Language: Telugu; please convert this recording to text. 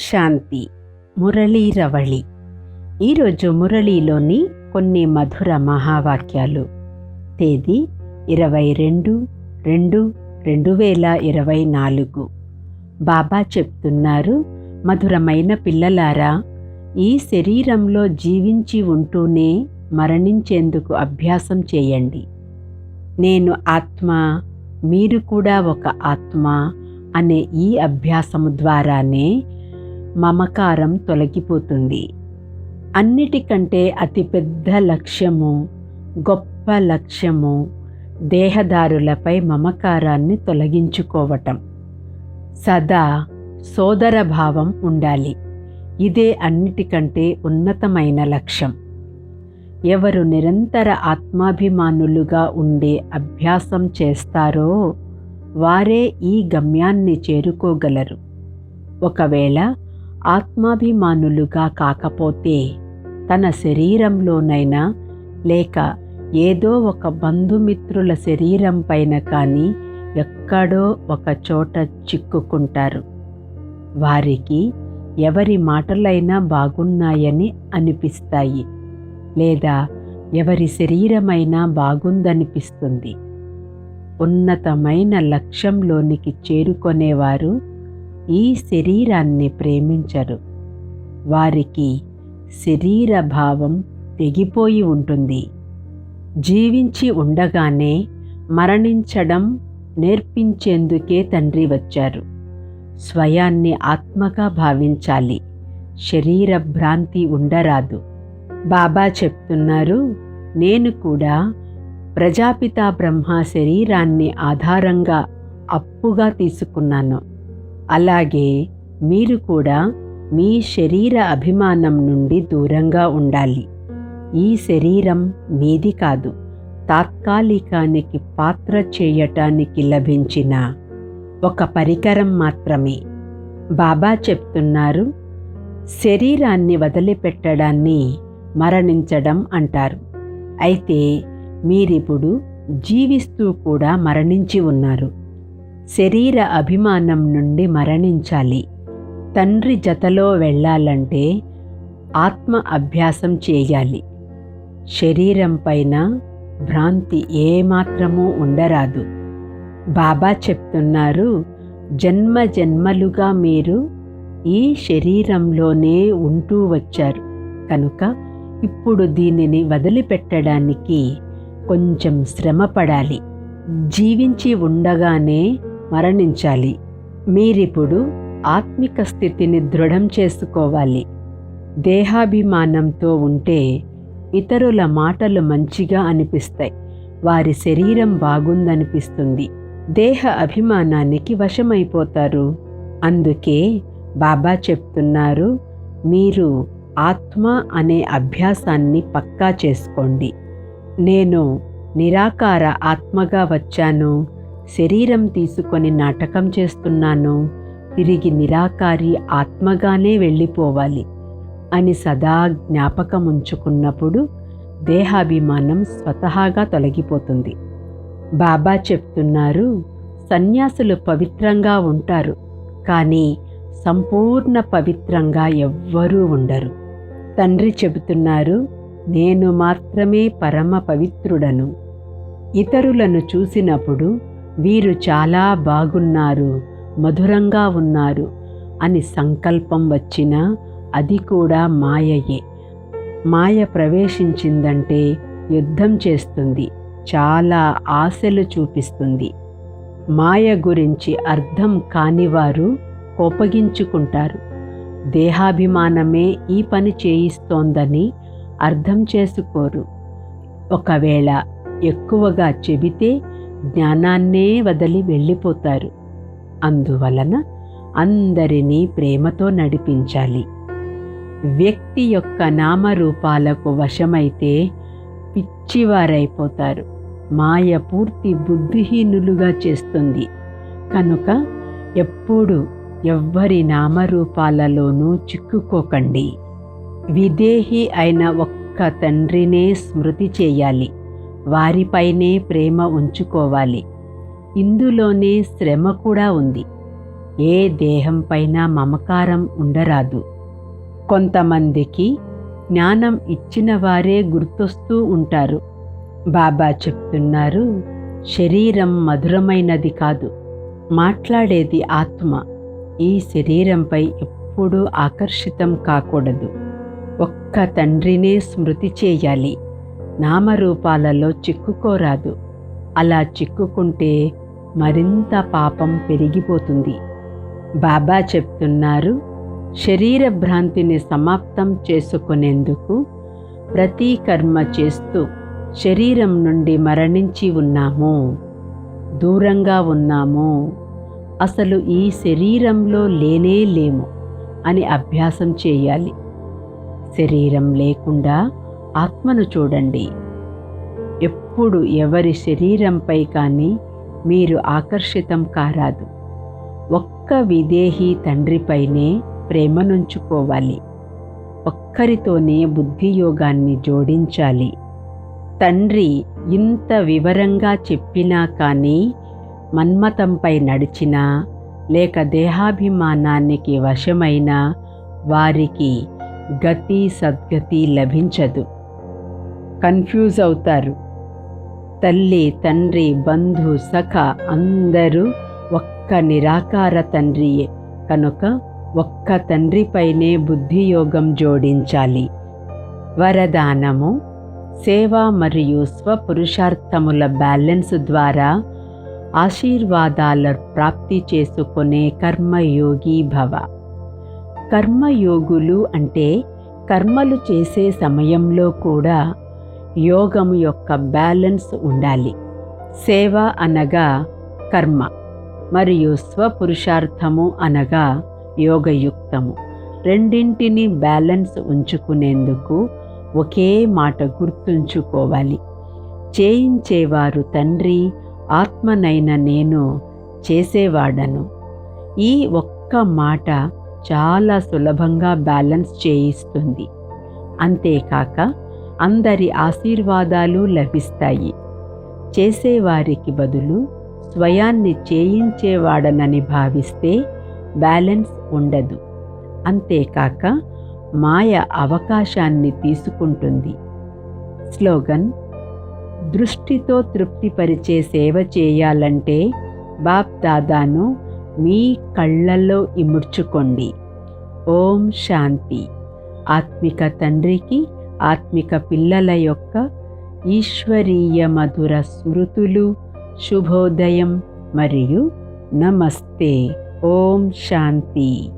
శాంతి మురళీ రవళి. ఈరోజు మురళీలోని కొన్ని మధుర మహావాక్యాలు. తేదీ ఇరవై రెండు రెండు రెండు వేల ఇరవై నాలుగు. బాబా చెప్తున్నారు మధురమైన పిల్లలారా ఈ శరీరంలో జీవించి ఉంటూనే మరణించేందుకు అభ్యాసం చేయండి. నేను ఆత్మ మీరు కూడా ఒక ఆత్మ అనే ఈ అభ్యాసము ద్వారానే మమకారం తొలగిపోతుంది. అన్నిటికంటే అతిపెద్ద లక్ష్యము గొప్ప లక్ష్యము దేహదారులపై మమకారాన్ని తొలగించుకోవటం. సదా సోదరభావం ఉండాలి. ఇదే అన్నిటికంటే ఉన్నతమైన లక్ష్యం. ఎవరు నిరంతర ఆత్మాభిమానులుగా ఉండే అభ్యాసం చేస్తారో వారే ఈ గమ్యాన్ని చేరుకోగలరు. ఒకవేళ ఆత్మాభిమానులుగా కాకపోతే తన శరీరంలోనైనా లేక ఏదో ఒక బంధుమిత్రుల శరీరం పైన కానీ ఎక్కడో ఒక చోట చిక్కుకుంటారు. వారికి ఎవరి మాటలైనా బాగున్నాయని అనిపిస్తాయి లేదా ఎవరి శరీరమైనా బాగుందనిపిస్తుంది. ఉన్నతమైన లక్ష్యంలోనికి చేరుకొనేవారు ఈ శరీరాన్ని ప్రేమించరు. వారికి శరీర భావం తెగిపోయి ఉంటుంది. జీవించి ఉండగానే మరణించడం నేర్పించేందుకే తండ్రి వచ్చారు. స్వయాన్ని ఆత్మగా భావించాలి. శరీర భ్రాంతి ఉండరాదు. బాబా చెప్తున్నారు నేను కూడా ప్రజాపిత బ్రహ్మ శరీరాన్ని ఆధారంగా అప్పుగా తీసుకున్నాను. అలాగే మీరు కూడా మీ శరీర అభిమానం నుండి దూరంగా ఉండాలి. ఈ శరీరం మీది కాదు తాత్కాలికానికి పాత్ర చేయటానికి లభించిన ఒక పరికరం మాత్రమే. బాబా చెప్తున్నారు శరీరాన్ని వదిలిపెట్టడాన్ని మరణించడం అంటారు. అయితే మీరిప్పుడు జీవిస్తూ కూడా మరణించి ఉన్నారు. శరీర అభిమానం నుండి మరణించాలి. తండ్రి జతలో వెళ్ళాలంటే ఆత్మ అభ్యాసం చేయాలి. శరీరం పైన భ్రాంతి ఏమాత్రమూ ఉండరాదు. బాబా చెప్తున్నారు జన్మ జన్మలుగా మీరు ఈ శరీరంలోనే ఉంటూ వచ్చారు. కనుక ఇప్పుడు దీనిని వదిలిపెట్టడానికి కొంచెం శ్రమ పడాలి. జీవించి ఉండగానే మరణించాలి. మీరిప్పుడు ఆత్మిక స్థితిని దృఢం చేసుకోవాలి. దేహాభిమానంతో ఉంటే ఇతరుల మాటలు మంచిగా అనిపిస్తాయి. వారి శరీరం బాగుందనిపిస్తుంది. దేహ అభిమానానికి వశమైపోతారు. అందుకే బాబా చెప్తున్నారు మీరు ఆత్మ అనే అభ్యాసాన్ని పక్కా చేసుకోండి. నేను నిరాకార ఆత్మగా వచ్చాను. శరీరం తీసుకొని నాటకం చేస్తున్నాను. తిరిగి నిరాకారి ఆత్మగానే వెళ్ళిపోవాలి అని సదా జ్ఞాపకం ఉంచుకున్నప్పుడు దేహాభిమానం స్వతహాగా తొలగిపోతుంది. బాబా చెప్తున్నారు సన్యాసులు పవిత్రంగా ఉంటారు కానీ సంపూర్ణ పవిత్రంగా ఎవ్వరూ ఉండరు. తండ్రి చెబుతున్నారు నేను మాత్రమే పరమ పవిత్రుడను. ఇతరులను చూసినప్పుడు వీరు చాలా బాగున్నారు మధురంగా ఉన్నారు అని సంకల్పం వచ్చినా అది కూడా మాయయే. మాయ ప్రవేశించిందంటే యుద్ధం చేస్తుంది చాలా ఆశలు చూపిస్తుంది. మాయ గురించి అర్థం కానివారు కోపగించుకుంటారు. దేహాభిమానమే ఈ పని చేయిస్తోందని అర్థం చేసుకోరు. ఒకవేళ ఎక్కువగా చెబితే జ్ఞానాన్నే వదిలి వెళ్ళిపోతారు. అందువలన అందరినీ ప్రేమతో నడిపించాలి. వ్యక్తి యొక్క నామరూపాలకు వశమైతే పిచ్చివారైపోతారు. మాయ పూర్తి బుద్ధిహీనులుగా చేస్తుంది. కనుక ఎప్పుడు ఎవ్వరి నామరూపాలలోనూ చిక్కుకోకండి. విదేహి అయిన ఒక్క తండ్రినే స్మృతి చేయాలి. వారిపైనే ప్రేమ ఉంచుకోవాలి. ఇందులోనే శ్రమ కూడా ఉంది. ఏ దేహంపైన మమకారం ఉండరాదు. కొంతమందికి జ్ఞానం ఇచ్చిన వారే గుర్తొస్తూ ఉంటారు. బాబా చెప్తున్నారు శరీరం మధురమైనది కాదు. మాట్లాడేది ఆత్మ. ఈ శరీరంపై ఎప్పుడూ ఆకర్షితం కాకూడదు. ఒక్క తండ్రినే స్మృతి చేయాలి. నామరూపాలలో చిక్కుకోరాదు. అలా చిక్కుకుంటే మరింత పాపం పెరిగిపోతుంది. బాబా చెప్తున్నారు శరీర భ్రాంతిని సమాప్తం చేసుకునేందుకు ప్రతి కర్మ చేస్తూ శరీరం నుండి మరణించి ఉన్నాము. దూరంగా ఉన్నాము. అసలు ఈ శరీరంలో లేనే లేము అని అభ్యాసం చేయాలి. శరీరం లేకుండా ఆత్మను చూడండి. ఎప్పుడు ఎవరి శరీరంపై కానీ మీరు ఆకర్షితం కారాదు. ఒక్క విదేహీ తండ్రిపైనే ప్రేమనుంచుకోవాలి. ఒక్కరితోనే బుద్ధియోగాన్ని జోడించాలి. తండ్రి ఇంత వివరంగా చెప్పినా కానీ మన్మతంపై నడిచినా లేక దేహాభిమానానికి వశమైన వారికి గతి సద్గతి లభించదు. కన్ఫ్యూజ్ అవుతారు. తల్లి తండ్రి బంధు సఖ అందరూ ఒక్క నిరాకార తండ్రియే. కనుక ఒక్క తండ్రిపైనే బుద్ధియోగం జోడించాలి. వరదానము సేవ మరియు స్వపురుషార్థముల బ్యాలెన్స్ ద్వారా ఆశీర్వాదాల ప్రాప్తి చేసుకునే కర్మయోగి భవ. కర్మయోగులు అంటే కర్మలు చేసే సమయంలో కూడా యోగం యొక్క బ్యాలెన్స్ ఉండాలి. సేవ అనగా కర్మ మరియు స్వపురుషార్థము అనగా యోగయుక్తము. రెండింటిని బ్యాలెన్స్ ఉంచుకునేందుకు ఒకే మాట గుర్తుంచుకోవాలి. చేయించేవారు తండ్రి ఆత్మనైన నేను చేసేవాడను. ఈ ఒక్క మాట చాలా సులభంగా బ్యాలెన్స్ చేయిస్తుంది. అంతేకాక అందరి ఆశీర్వాదాలు లభిస్తాయి. చేసేవారికి బదులు స్వయాన్ని చేయించేవాడనని భావిస్తే బ్యాలెన్స్ ఉండదు. అంతేకాక మాయ అవకాశాన్ని తీసుకుంటుంది. స్లోగన్ దృష్టితో తృప్తిపరిచే సేవ చేయాలంటే బాప్ దాదాను మీ కళ్ళల్లో ఇముడ్చుకోండి. ఓం శాంతి. ఆత్మిక తండ్రికి ఆత్మిక పిల్లల యొక్క ఈశ్వరీయ మధుర స్మృతులు శుభోదయం మరియు నమస్తే. ఓం శాంతి.